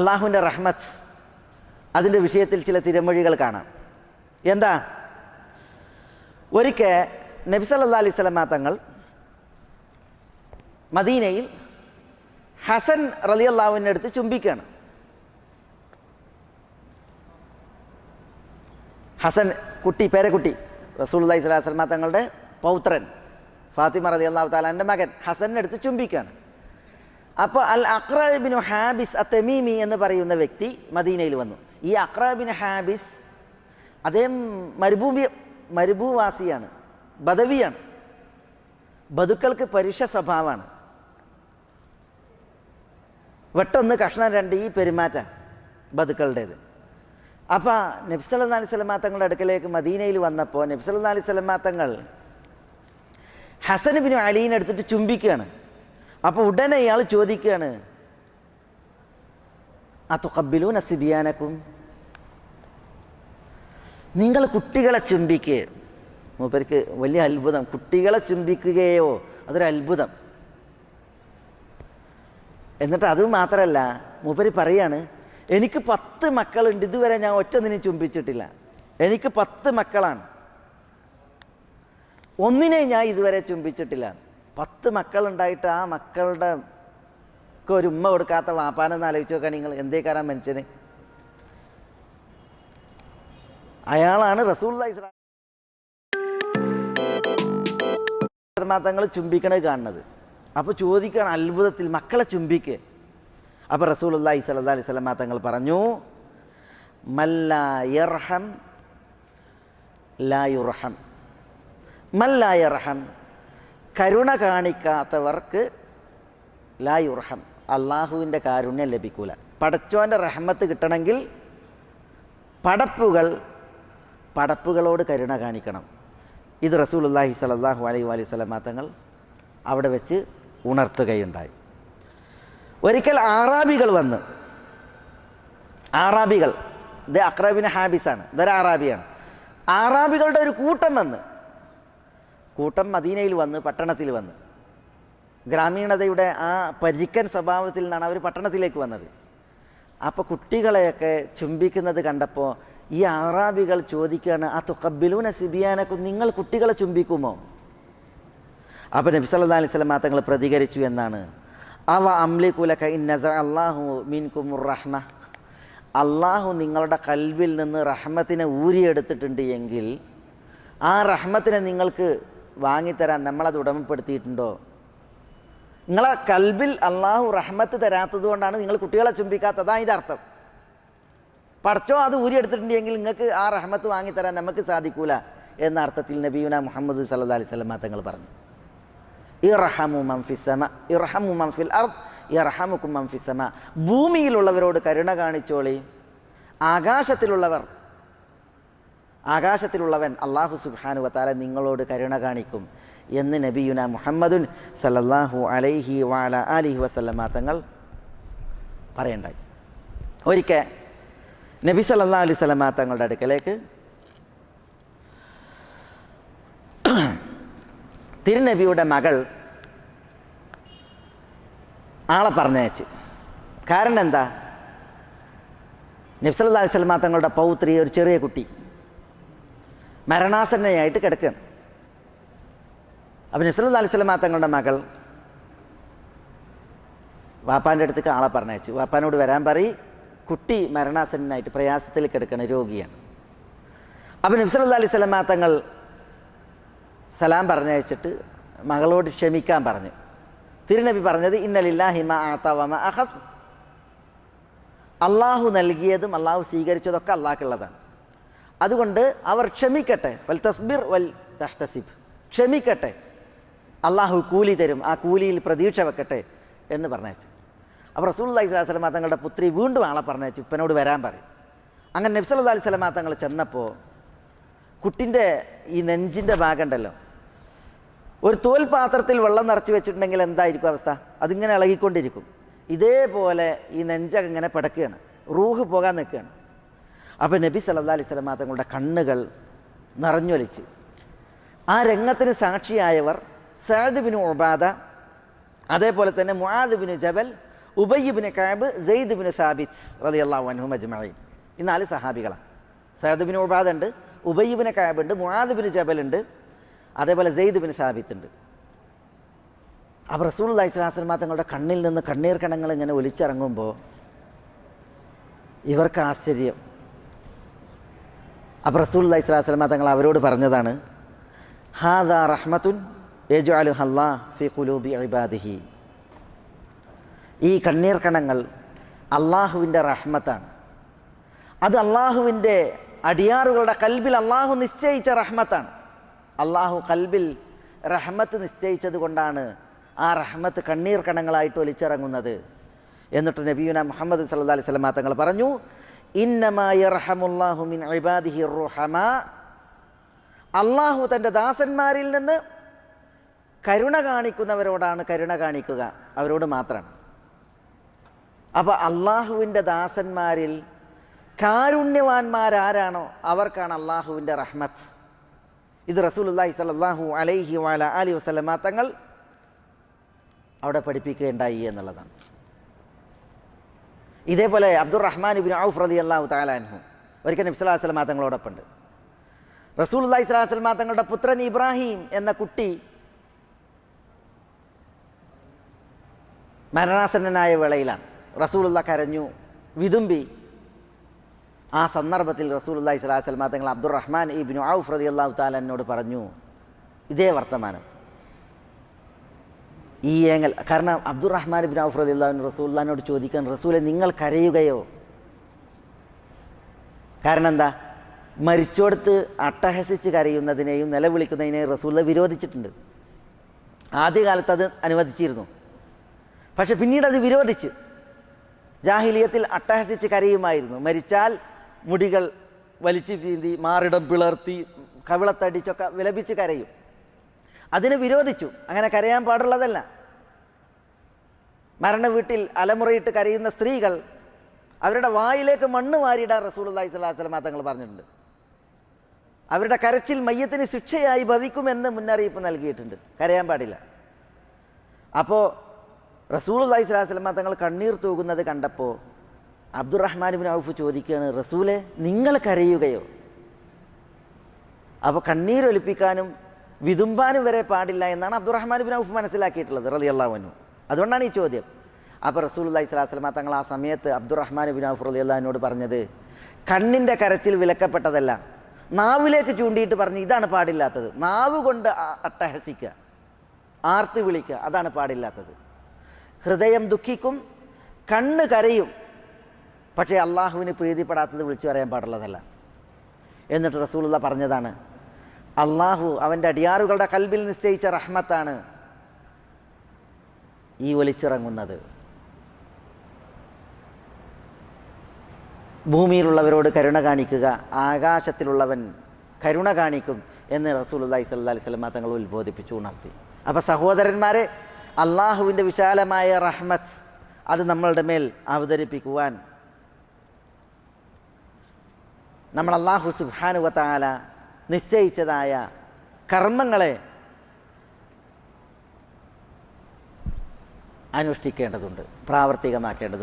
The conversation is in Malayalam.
അള്ളാഹുവിന്റെ റഹ്മത്ത് അതിന്റെ വിഷയത്തിൽ ചില തിരമൊഴികൾ കാണാം. എന്താ? ഒരിക്കൽ നബി സല്ലാ അലൈഹി തങ്ങൾ മദീനയിൽ ഹസൻ റലി അള്ളാഹുവിന്റെ അടുത്ത് ചുംബിക്കുകയാണ്. ഹസൻ കുട്ടി പേരക്കുട്ടി റസൂൽ അള്ളഹി സ്വലാ തങ്ങളുടെ പൗത്രൻ ഫാത്തിമ റലി അള്ളാഹു താലാന്റെ മകൻ ഹസന്റെ അടുത്ത് ചുംബിക്കുകയാണ്. അപ്പോൾ അൽ അക്രബിനു ഹാബിസ് അത്തമീമി എന്ന് പറയുന്ന വ്യക്തി മദീനയിൽ വന്നു. ഈ അക്രബിൻ ഹാബിസ് അദ്ദേഹം മരുഭൂമി മരുഭൂവാസിയാണ് ബദവിയാണ്. ബതുക്കൾക്ക് പരുഷ സ്വഭാവമാണ്. വെട്ടൊന്ന് കഷ്ണം രണ്ട് ഈ പെരുമാറ്റ ബതുക്കളുടേത് അപ്പോൾ നബ്സല അലി സ്വലമാ തങ്ങളുടെ അടുക്കലേക്ക് മദീനയിൽ വന്നപ്പോൾ നബ്സല അലി സ്വലമാ തങ്ങൾ ഹസൻ ബിനു അലീനെ എടുത്തിട്ട് ചുംബിക്കുകയാണ്. അപ്പോൾ ഉടനെ ഇയാൾ ചോദിക്കുകയാണ് ആ കബിലു നസിബിയാനക്കും നിങ്ങൾ കുട്ടികളെ ചുംബിക്കുക മൂപ്പർക്ക് വലിയ അത്ഭുതം. കുട്ടികളെ ചുംബിക്കുകയോ? അതൊരു അത്ഭുതം. എന്നിട്ട് അത് മാത്രമല്ല മൂപ്പര് പറയാണ് എനിക്ക് പത്ത് മക്കളുണ്ട് ഇതുവരെ ഞാൻ ഒറ്റൊന്നിനും ചുംബിച്ചിട്ടില്ല. എനിക്ക് പത്ത് മക്കളാണ്. ഒന്നിനെ ഞാൻ ഇതുവരെ ചുംബിച്ചിട്ടില്ല. പത്ത് മക്കളുണ്ടായിട്ട് ആ മക്കളുടെ ഒക്കെ ഒരു ഉമ്മ കൊടുക്കാത്ത വാപ്പാനെന്ന് ആലോചിച്ച് നോക്കാൻ നിങ്ങൾ എന്തേക്കാരാ മനുഷ്യന്? അയാളാണ് റസൂൽ തങ്ങൾ ചുംബിക്കണത് കാണുന്നത്. അപ്പോൾ ചോദിക്കണം അത്ഭുതത്തിൽ മക്കളെ ചുംബിക്ക്. അപ്പോൾ റസൂൽ അള്ളാഹി സല്ലാ അലൈഹി സ്വലം തങ്ങൾ പറഞ്ഞു മല്ലായർഹം ലായുറഹം മല്ലായർഹം കരുണ കാണിക്കാത്തവർക്ക് ലായുർഹം അള്ളാഹുവിന്റെ കാരുണ്യം ലഭിക്കൂല. പടച്ചോന്റെ റഹ്മത്ത് കിട്ടണമെങ്കിൽ പടപ്പുകൾ പടപ്പുകളോട് കരുണ കാണിക്കണം. ഇത് റസൂലുല്ലാഹി സലല്ലാഹു അലൈഹി അലൈഹി സ്വലമാ തങ്ങൾ അവിടെ വെച്ച് ഉണർത്തുകയുണ്ടായി. ഒരിക്കൽ ആറാബികൾ വന്ന് ആറാബികൾ ഇത് അക്രബിന് ഹാബിസാണ് ഇതൊരു ആറാബിയാണ്. ആറാബികളുടെ ഒരു കൂട്ടം വന്ന് കൂട്ടം മദീനയിൽ വന്ന് പട്ടണത്തിൽ വന്ന്. ഗ്രാമീണതയുടെ ആ പരിക്കൻ സ്വഭാവത്തിൽ നിന്നാണ് അവർ പട്ടണത്തിലേക്ക് വന്നത്. അപ്പോൾ കുട്ടികളെയൊക്കെ ചുംബിക്കുന്നത് കണ്ടപ്പോൾ ഈ ആറാബികൾ ചോദിക്കുകയാണ് ആ തുക്കബിലൂന സിബിയാനൊക്കെ നിങ്ങൾ കുട്ടികളെ ചുംബിക്കുമോ? അപ്പം നബി സല്ലാ അലൈഹി സ്വലം തങ്ങൾ പ്രതികരിച്ചു എന്നാണ്. അവ അംലിക്കുലക ഇന്നസ അള്ളാഹു മീൻ കുമുർ റഹ്മ. അള്ളാഹു നിങ്ങളുടെ കൽവിൽ നിന്ന് റഹ്മത്തിനെ ഊരിയെടുത്തിട്ടുണ്ട് എങ്കിൽ ആ റഹ്മത്തിനെ നിങ്ങൾക്ക് വാങ്ങിത്തരാൻ നമ്മളത് ഉടമപ്പെടുത്തിയിട്ടുണ്ടോ? നിങ്ങളെ കൽബിൽ അള്ളാഹു റഹ്മത്ത് തരാത്തത് കൊണ്ടാണ് നിങ്ങൾ കുട്ടികളെ ചുംബിക്കാത്തത്. അതിന്റെ അർത്ഥം. പഠിച്ചോ അത് ഊരിയെടുത്തിട്ടുണ്ടെങ്കിൽ നിങ്ങൾക്ക് ആ റഹ്മത്ത് വാങ്ങിത്തരാൻ നമുക്ക് സാധിക്കൂല എന്ന അർത്ഥത്തിൽ നബീന മുഹമ്മദ് സല്ലാ അലൈഹി സ്വലമ തങ്ങൾ പറഞ്ഞു. ഇറഹമു മംഫിസമ ഇറഹമു മംഫിൽ അർദ് ഇറഹമുക്കും മംഫിസമ ഭൂമിയിലുള്ളവരോട് കരുണ കാണിച്ചോളി. ആകാശത്തിലുള്ളവർ ആകാശത്തിലുള്ളവൻ അള്ളാഹു സുബാനു വത്താല നിങ്ങളോട് കരുണ കാണിക്കും എന്ന് നബിയുന മുഹമ്മദുൻ സല്ലല്ലാഹു അലൈഹി വാല അലിഹി വസല്ലമ്മ തങ്ങൾ പറയണ്ടായി. ഒരിക്കൽ നബി സല്ലാ അലൈഹി സ്വലമ തങ്ങളുടെ അടുക്കലേക്ക് തിരുനബിയുടെ മകൾ ആളെ പറഞ്ഞയച്ച്. കാരണം എന്താ? നബ്സല്ലാ അലൈഹി സ്വലമ തങ്ങളുടെ പൗത്രി ഒരു ചെറിയ കുട്ടി. മരണാസന്നയായിട്ട് കിടക്കുകയാണ്. അപ്പം നബ്സല്ലാ അലൈഹി സ്വലമ തങ്ങളുടെ മകൾ വാപ്പാന്റെ അടുത്തേക്ക് ആളെ പറഞ്ഞയച്ചു. വാപ്പാനോട് വരാൻ പറയും കുട്ടി മരണാസന്നായിട്ട് പ്രയാസത്തിൽ കിടക്കുന്ന രോഗിയാണ്. അപ്പം നബ്സല്ലാ അലൈഹി സ്വലമ തങ്ങൾ സലാം പറഞ്ഞയച്ചിട്ട് മകളോട് ക്ഷമിക്കാൻ പറഞ്ഞു. തിരുനബി പറഞ്ഞത് ഇന്നലില്ലാ ഹിമ ആത്താവമ അഹത് അള്ളാഹു നൽകിയതും അള്ളാഹു സ്വീകരിച്ചതൊക്കെ അള്ളാഹ്ക്കുള്ളതാണ്. അതുകൊണ്ട് അവർ ക്ഷമിക്കട്ടെ. വൽ തസ്ബിർ വൽ തഹ്തസിബ്. ക്ഷമിക്കട്ടെ. അള്ളാഹു കൂലി തരും. ആ കൂലിയിൽ പ്രതീക്ഷ വെക്കട്ടെ എന്ന് പറഞ്ഞയച്ചു. അപ്പോൾ റസൂൽ അലൈഹി സ്വലമ തങ്ങളുടെ പുത്രി വീണ്ടും ആളെ പറഞ്ഞയച്ചു. ഉപ്പനോട് വരാൻ പറയും. അങ്ങനെ നബ്സൽ അലൈഹി സ്വലമ തങ്ങൾ ചെന്നപ്പോൾ കുട്ടിന്റെ ഈ നെഞ്ചിന്റെ ഭാഗമുണ്ടല്ലോ. ഒരു തോൽപാത്രത്തിൽ വെള്ളം നിറച്ച് വെച്ചിട്ടുണ്ടെങ്കിൽ എന്തായിരിക്കും അവസ്ഥ? അതിങ്ങനെ ഇളകിക്കൊണ്ടിരിക്കും. ഇതേപോലെ ഈ നെഞ്ചൊക്കെ ഇങ്ങനെ പിടക്കുകയാണ്. റൂഹ് പോകാൻ നിൽക്കുകയാണ്. അപ്പോൾ നബി സല്ലാ അലൈഹി സ്വലമ തങ്ങളുടെ കണ്ണുകൾ നിറഞ്ഞൊലിച്ച്. ആ രംഗത്തിന് സാക്ഷിയായവർ സഅദ് ബിനു ഉബാദ അതേപോലെ തന്നെ മുആദ് ബിനു ജബൽ ഉബയ്യബിന് കാബ് ജെയ്ദ് സാബിത്ത് റതി അള്ളാഹു അൻഹു മജ്മഈൻ ഈ നാല് സഹാബികളാണ്. സയദ് ബിൻ ഉബാദ് ഉണ്ട് ഉബയ്യബിന് കാബ് ഉണ്ട് മുആദ് ബിൻ ജബൽ ഉണ്ട് അതേപോലെ ജെയ്ദ് ബിൻ സാബിത്ത് ഉണ്ട്. അപ്പോൾ റസൂൾ അള്ളഹി സ്വലാസ്ലമ തങ്ങളുടെ കണ്ണിൽ നിന്ന് കണ്ണീർ കണങ്ങൾ ഇങ്ങനെ ഒലിച്ചിറങ്ങുമ്പോൾ ഇവർക്ക് ആശ്ചര്യം. അപ്പോൾ റസൂൽ അള്ളഹി സ്വലാസ്ലമ തങ്ങൾ അവരോട് പറഞ്ഞതാണ് ഹാദ റഹ്മത്തുൻ യജു അലു ഹല്ലാ ഫി കുലൂബി ഇബാദിഹി. ഈ കണ്ണീർ കണങ്ങൾ അള്ളാഹുവിന്റെ റഹ്മത്താണ്. അത് അള്ളാഹുവിന്റെ അടിയാറുകളുടെ കൽബിൽ അള്ളാഹു നിശ്ചയിച്ച റഹ്മത്താണ്. അള്ളാഹു കൽബിൽ റഹ്മത്ത് നിശ്ചയിച്ചത് കൊണ്ടാണ് ആ റഹ്മത്ത് കണ്ണീർ കണങ്ങളായിട്ട് ഒലിച്ചിറങ്ങുന്നത്. എന്നിട്ട് നബിയുന മുഹമ്മദ് സല്ലാ അലൈഹി സ്വലമാ തങ്ങൾ പറഞ്ഞു അള്ളാഹു തന്റെ ദാസന്മാരിൽ നിന്ന് കരുണ കാണിക്കുന്നവരോടാണ് കരുണ കാണിക്കുക. അവരോട് മാത്രമാണ് അപ്പോൾ അള്ളാഹുവിന്റെ ദാസന്മാരിൽ കാരുണ്യവാന്മാരാരാണോ? അവർക്കാണ് അള്ളാഹുവിന്റെ റഹ്മത്ത്. ഇത് റസൂലുല്ലാഹി സലാഹു അലൈഹി വാല അലി വസ്ലമ തങ്ങൾ അവിടെ പഠിപ്പിക്കുകയുണ്ടായി എന്നുള്ളതാണ്. ഇതേപോലെ അബ്ദുറഹ്മാൻ ഇബിൻ ഔഫ് റതി അള്ളാഹു താലാൻഹു ഒരിക്കൽ നബ്സലാ വസ്ലമ തങ്ങളോടൊപ്പം റസൂൽ അള്ളഹി സ്വലാ വസ്ലമ തങ്ങളുടെ പുത്രൻ ഇബ്രാഹിം എന്ന കുട്ടി മരണാസന്നനായ വേളയിലാണ്. റസൂലുള്ള കരഞ്ഞു വിതുമ്പി. ആ സന്ദർഭത്തിൽ റസൂൽ അള്ളഹി സ്വലാ വസ്ലമ തങ്ങൾ അബ്ദുറഹ്മാൻ ഇബിൻ ഔഫ് റതി അള്ളാഹു താലാനോട് പറഞ്ഞു ഇതേ വർത്തമാനം. ഈ ഏങ്ങൽ. കാരണം അബ്ദുറഹ്മാൻ ബിൻ ഔഫ് റതി അള്ളാഹുവിൻ റസൂല്ലാനോട് ചോദിക്കാൻ റസൂലെ നിങ്ങൾ കരയുകയോ? കാരണം എന്താ? മരിച്ചോടത്ത് അട്ടഹസിച്ച് കരയുന്നതിനെയും നിലവിളിക്കുന്നതിനെയും റസൂല്ല വിരോധിച്ചിട്ടുണ്ട്. ആദ്യകാലത്ത് അത് അനുവദിച്ചിരുന്നു. പക്ഷെ പിന്നീട് അത് വിരോധിച്ച്. ജാഹിലിയത്തിൽ അട്ടഹസിച്ച് കരയുമായിരുന്നു. മരിച്ചാൽ മുടികൾ വലിച്ചു പീന്തി മാറിടം പിളർത്തി കവിളത്തടിച്ചൊക്കെ വിലപിച്ച് കരയും. അതിനെ വിരോധിച്ചു. അങ്ങനെ കരയാൻ പാടുള്ളതല്ല. മരണ വീട്ടിൽ അലമുറയിട്ട് കരയുന്ന സ്ത്രീകൾ അവരുടെ വായിലേക്ക് മണ്ണ് വാരിയിടാൻ സ്വലാഹു വസ്ലമ തങ്ങൾ പറഞ്ഞിട്ടുണ്ട്. അവരുടെ കരച്ചിൽ മയ്യത്തിന് ശിക്ഷയായി ഭവിക്കുമെന്ന് മുന്നറിയിപ്പ് നൽകിയിട്ടുണ്ട്. കരയാൻ പാടില്ല. അപ്പോൾ റസൂൽ അള്ളഹി സ്വലാഹു വസ്ലമ തങ്ങൾ കണ്ണീർ തൂകുന്നത് കണ്ടപ്പോൾ അബ്ദുറഹ്മാൻ ബിൻ ഔഫ് ചോദിക്കുകയാണ് റസൂലെ നിങ്ങൾ കരയുകയോ? അപ്പോൾ കണ്ണീരൊലിപ്പിക്കാനും വിതുമ്പാനും വരെ പാടില്ല എന്നാണ് അബ്ദുറഹ്മാൻ ബിൻ ഔഫ് മനസ്സിലാക്കിയിട്ടുള്ളത് റലി അള്ളാഹുനു അതുകൊണ്ടാണ് ഈ ചോദ്യം. അപ്പോൾ റസൂൽ അള്ളഹി സ്വലാസ്ലമ തങ്ങൾ ആ സമയത്ത് അബ്ദുറഹ്മാൻ ബിൻ ഔഫ് റലി അള്ളാഹിനോട് പറഞ്ഞത് കണ്ണിന്റെ കരച്ചിൽ വിലക്കപ്പെട്ടതല്ല നാവിലേക്ക് ചൂണ്ടിയിട്ട് പറഞ്ഞ് ഇതാണ് പാടില്ലാത്തത്. നാവ് കൊണ്ട് അട്ടഹസിക്കുക ആർത്ത് വിളിക്കുക അതാണ് പാടില്ലാത്തത്. ഹൃദയം ദുഃഖിക്കും കണ്ണ് കരയും പക്ഷേ അള്ളാഹുവിന് പ്രീതിപ്പെടാത്തത് വിളിച്ചു പറയാൻ പാടുള്ളതല്ല. എന്നിട്ട് റസൂലുള്ള പറഞ്ഞതാണ് അള്ളാഹു അവന്റെ അടിയാറുകളുടെ കൽബിൽ നിശ്ചയിച്ച റഹ്മത്താണ് ഈ ഒലിച്ചിറങ്ങുന്നത്. ഭൂമിയിലുള്ളവരോട് കരുണ കാണിക്കുക ആകാശത്തിലുള്ളവൻ കരുണ കാണിക്കും എന്ന് റസൂലുല്ലാഹി സല്ലാ അലൈഹി സ്വലമ തങ്ങൾ ഉത്ബോധിപ്പിച്ചു ഉണർത്തി. അപ്പോൾ സഹോദരന്മാരെ അള്ളാഹുവിന്റെ വിശാലമായ റഹ്മത്ത് അത് നമ്മളുടെ മേൽ അവതരിപ്പിക്കുവാൻ നമ്മൾ അള്ളാഹു സുബാനുവത്താല നിശ്ചയിച്ചതായ കർമ്മങ്ങളെ അനുഷ്ഠിക്കേണ്ടതുണ്ട് പ്രാവർത്തികമാക്കേണ്ടതുണ്ട്.